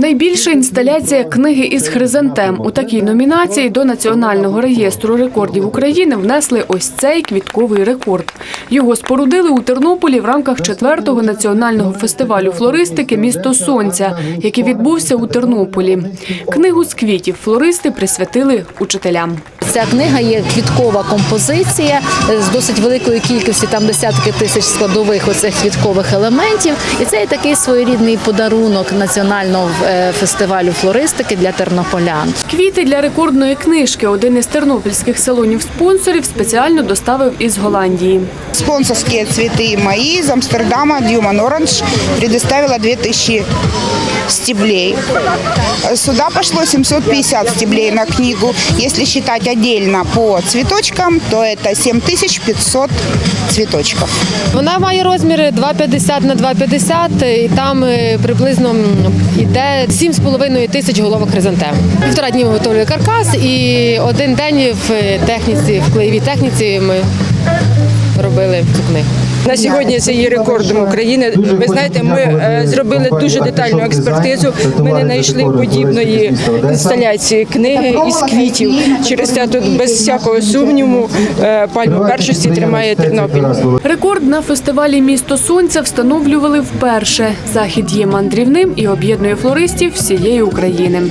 Найбільша інсталяція книги із хризантем. У такій номінації до Національного реєстру рекордів України внесли ось цей квітковий рекорд. Його спорудили у Тернополі в рамках четвертого національного фестивалю флористики Місто Сонця, який відбувся у Тернополі. Книгу з квітів флористи присвятили учителям. Ця книга є квіткова композиція з досить великою кількістю, там десятки тисяч складових оцих квіткових елементів. І це є такий своєрідний подарунок національного е, фестивалю флористики для тернополян. Квіти для рекордної книжки один із тернопільських салонів спонсорів спеціально доставив із Голландії. Спонсорские цветы мои из Амстердама Дьюман Оранж предоставила 2000 стеблей. Сюда пошло 750 стеблей на книгу. Если считать отдельно по цветочкам, то это 7500 цветочков. Вона має розміри 2,50 на 2,50 і там е, приблизно йде 7,5 тисяч головок хризантем. Півтора дні ми виготовлюємо каркас і один день в е, техніці, в клеєвій техніці ми робили цю книгу. На сьогодні це є рекордом України. Ви знаєте, ми е, зробили дуже детальну експертизу. Ми не знайшли подібної інсталяції книги із квітів. Через це тут без всякого сумніву е, пальму першості тримає Тернопіль. Рекорд на фестивалі Місто Сонця встановлювали вперше. Захід є мандрівним і об'єднує флористів всієї України.